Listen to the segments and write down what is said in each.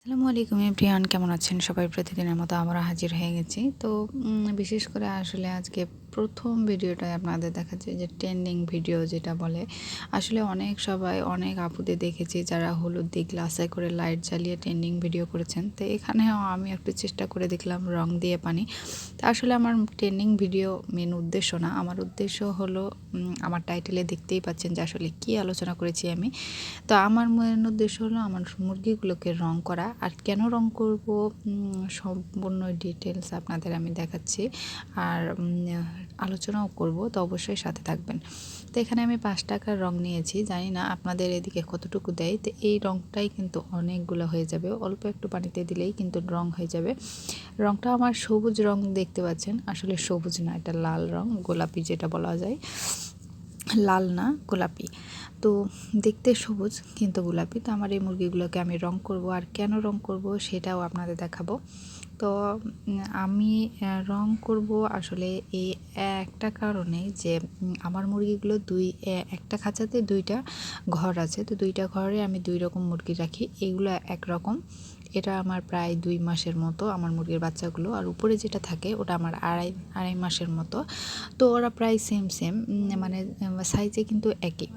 Assalamualaikum. আলাইকুম everyone, কেমন আছেন সবাই? প্রতিদিনের মতো আমরা হাজির হয়ে গেছি। তো বিশেষ করে আসলে আজকে প্রথম ভিডিওটায় আপনাদের দেখাচ্ছে যে ট্রেন্ডিং ভিডিও যেটা বলে। আসলে অনেক সবাই, অনেক আপুদের দেখেছি যারা হলুদ দিয়ে গ্লাসে করে লাইট জ্বালিয়ে ট্রেন্ডিং ভিডিও করেছেন। তো এখানেও আমি একটু চেষ্টা করে দেখলাম রং দিয়ে পানি। তা আসলে আমার ট্রেন্ডিং ভিডিও মেন উদ্দেশ্য না। আমার উদ্দেশ্য হলো আমার টাইটেলে দেখতেই পাচ্ছেন যে আসলে কী আলোচনা করেছি আমি। তো আমার মেন উদ্দেশ্য হলো আমার মুরগিগুলোকে রং করা। আর কেন রং করব? সম্পূর্ণ ডিটেলস আপনাদের আমি দেখাচ্ছি। আর আলোচনাও করব, তো অবশ্যই সাথে থাকবেন। তো এখানে আমি পাঁচ টাকার রং নিয়েছি, জানি না আপনাদের এদিকে কতটুকু দেয়। তো এই রংটাই কিন্তু অনেকগুলো হয়ে যাবে। অল্প একটু পানিতে দিলেই কিন্তু রং হয়ে যাবে। রংটা আমার সবুজ রং দেখতে পাচ্ছেন। আসলে সবুজ না, এটা লাল রং, গোলাপি যেটা বলা যায়। লাল না, গোলাপি। তো দেখতে সবুজ, কিন্তু গোলাপি। তো আমার এই মুরগিগুলোকে আমি রং করব। আর কেন রং করব সেটাও আপনাদের দেখাবো। তো আমি রং করব আসলে এই একটা কারণে যে আমার মুরগিগুলো দুই একটা খাঁচাতে দুইটা ঘর আছে। তো দুইটা ঘরে আমি দুই রকম মুরগি রাখি। এগুলো একরকম এটা আমার প্রায় দুই মাসের মতো আমার মুরগির বাচ্চাগুলো। আর উপরে যেটা থাকে ওটা আমার আড়াই আড়াই মাসের মতো। তো ওরা প্রায় সেম সেম মানে সাইজে কিন্তু একই।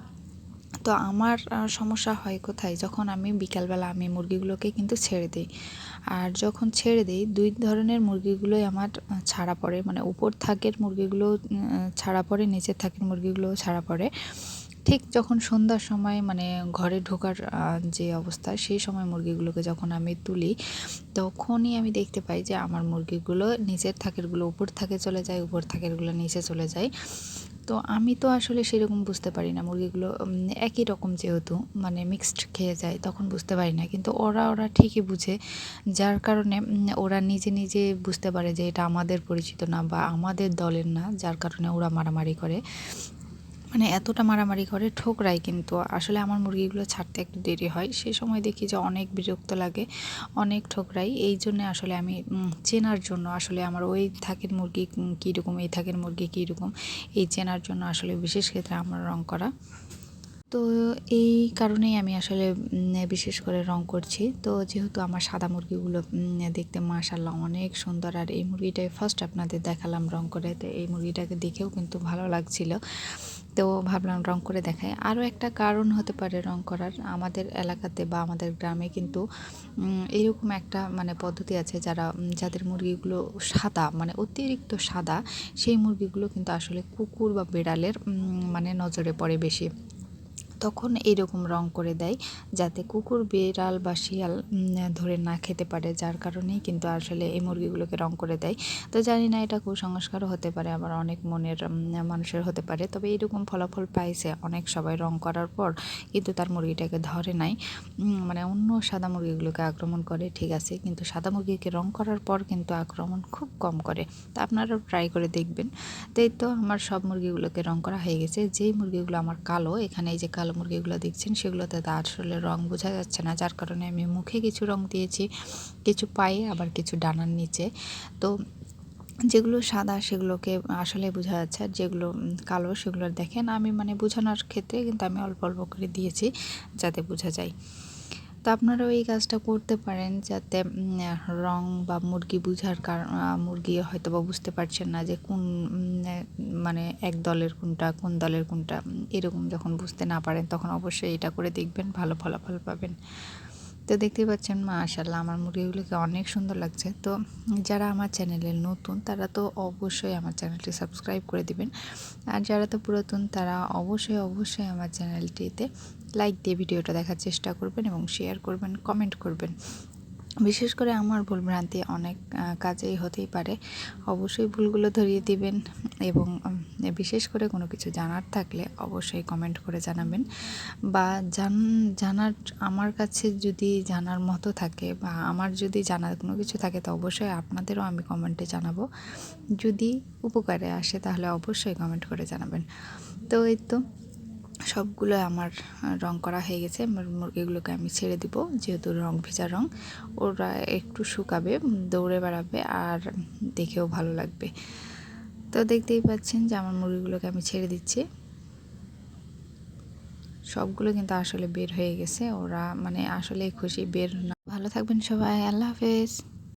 তো আমার সমস্যা হয় কোথায়? যখন আমি বিকালবেলা আমি মুরগিগুলোকে কিন্তু ছেড়ে দিই। আর যখন ছেড়ে দিই, দুই ধরনের মুরগিগুলোই আমার ছাড়া পড়ে। মানে উপর থাকের মুরগিগুলো ছাড়া পড়ে, নিচের থাকের মুরগিগুলো ছাড়া পড়ে। ঠিক যখন সন্ধ্যার সময় মানে ঘরে ঢোকার যে অবস্থা, সেই সময় মুরগিগুলোকে যখন আমি তুলি, তখনই আমি দেখতে পাই যে আমার মুরগিগুলো নিচের থাকেরগুলো উপর থাকে চলে যায়, উপর থাকেরগুলো নিচে চলে যায়। তো আমি তো আসলে সেরকম বুঝতে পারি না মুরগিগুলো একই রকম যেহেতু মানে মিক্সড খেয়ে যায়, তখন বুঝতে পারি না। কিন্তু ওরা ওরা ঠিকই বুঝে, যার কারণে ওরা নিজে নিজে বুঝতে পারে যে এটা আমাদের পরিচিত না বা আমাদের দলের না, যার কারণে ওরা মারামারি করে। মানে এতটা মারামারি করে ঠোকরাই কিন্তু। আসলে আমার মুরগিগুলো ছাড়তে একটু দেরি হয়। সে সময় দেখি যে অনেক বিরক্ত লাগে, অনেক ঠোকরাই। এই জন্য আসলে আমি চেনার জন্য আসলে আমার ওই থাকের মুরগি কীরকম, এই থাকের মুরগি কীরকম, এই চেনার জন্য আসলে বিশেষ ক্ষেত্রে আমার রং করা। তো এই কারণেই আমি আসলে বিশেষ করে রং করছি। তো যেহেতু আমার সাদা মুরগিগুলো দেখতে মাশাল্লাহ অনেক সুন্দর, আর এই মুরগিটাই ফার্স্ট আপনাদের দেখালাম রং করে। তো এই মুরগিটাকে দেখেও কিন্তু ভালো লাগছিল। তো ভাবলাম রং করে দেখাই। আরও একটা কারণ হতে পারে রং করার। আমাদের এলাকাতে বা আমাদের গ্রামে কিন্তু এরকম একটা মানে পদ্ধতি আছে যারা যাদের মুরগিগুলো সাদা মানে অতিরিক্ত সাদা, সেই মুরগিগুলো কিন্তু আসলে কুকুর বা বিড়ালের মানে নজরে পড়ে বেশি। তখন এইরকম রং করে দেয় যাতে কুকুর, বিড়াল বা শিয়াল ধরে না খেতে পারে। যার কারণেই কিন্তু আসলে এই মুরগিগুলোকে রং করে দেয়। তো জানি না এটা কুসংস্কারও হতে পারে, আবার অনেক মনের মানুষের হতে পারে। তবে এরকম ফলাফল পাইছে অনেক সবাই রং করার পর, কিন্তু তার মুরগিটাকে ধরে নাই। মানে অন্য সাদা মুরগিগুলোকে আক্রমণ করে, ঠিক আছে। কিন্তু সাদা মুরগিকে রং করার পর কিন্তু আক্রমণ খুব কম করে। তা আপনারাও ট্রাই করে দেখবেন। তাই তো আমার সব মুরগিগুলোকে রং করা হয়ে গেছে। যেই মুরগিগুলো আমার কালো, এখানে এই যে কালো মুরগিগুলো দেখছেন, সেগুলোতে তো আসলে রং বোঝা যাচ্ছে না, যার কারণে আমি মুখে কিছু রং দিয়েছি, কিছু পায়ে, আবার কিছু ডানার নিচে। তো যেগুলো সাদা, সেগুলোকে আসলে বোঝা যাচ্ছে, আর যেগুলো কালো, সেগুলো দেখেন, আমি মানে বোঝানোর ক্ষেত্রে কিন্তু আমি অল্প অল্প করে দিয়েছি, যাতে বোঝা যায়। তো আপনারাও এই কাজটা করতে পারেন যাতে রং বা মুরগি বুঝার কারণ মুরগি হয়তো বা বুঝতে পারছেন না যে কোন মানে এক দলের কোনটা, কোন দলের কোনটা এরকম যখন বুঝতে না পারেন তখন অবশ্যই এটা করে দেখবেন, ভালো ফলাফল পাবেন। তো দেখতেই পাচ্ছেন মাশাল্লাহ আমার মুরগিগুলোকে অনেক সুন্দর লাগছে। তো যারা আমার চ্যানেলে নতুন তারা তো অবশ্যই আমার চ্যানেলটি সাবস্ক্রাইব করে দিবেন। আর যারা তো পুরাতন তারা অবশ্যই অবশ্যই আমার চ্যানেলটিতে লাইক দিয়ে ভিডিওটা দেখার চেষ্টা করবেন এবং শেয়ার করবেন কমেন্ট করবেন। বিশেষ করে আমার ভুল ভ্রান্তি অনেক কাজেই হতেই পারে। অবশ্যই ভুলগুলো ধরিয়ে দিবেন এবং বিশেষ করে কোনো কিছু জানার থাকলে অবশ্যই কমেন্ট করে জানাবেন। বা জান, জানার, আমার কাছে যদি জানার মতো থাকে বা আমার যদি জানার কোনো কিছু থাকে, তো অবশ্যই আপনাদেরও আমি কমেন্টে জানাব। যদি উপকারে আসে, তাহলে অবশ্যই কমেন্ট করে জানাবেন। তো এই তো। সবগুলো আমার রং করা হয়ে গেছে। আমার মুরগিগুলোকে আমি ছেড়ে দিব, যেহেতু রং, ভেজা রং। ওরা একটু শুকাবে, দৌড়ে বেড়াবে, আর দেখেও ভালো লাগবে। তো দেখতেই পাচ্ছেন যে আমার মুরগিগুলোকে আমি ছেড়ে দিচ্ছি। সবগুলো কিন্তু আসলে বের হয়ে গেছে। ওরা মানে আসলে খুশি, বের না। ভালো থাকবেন সবাই, আল্লাহ হাফেজ।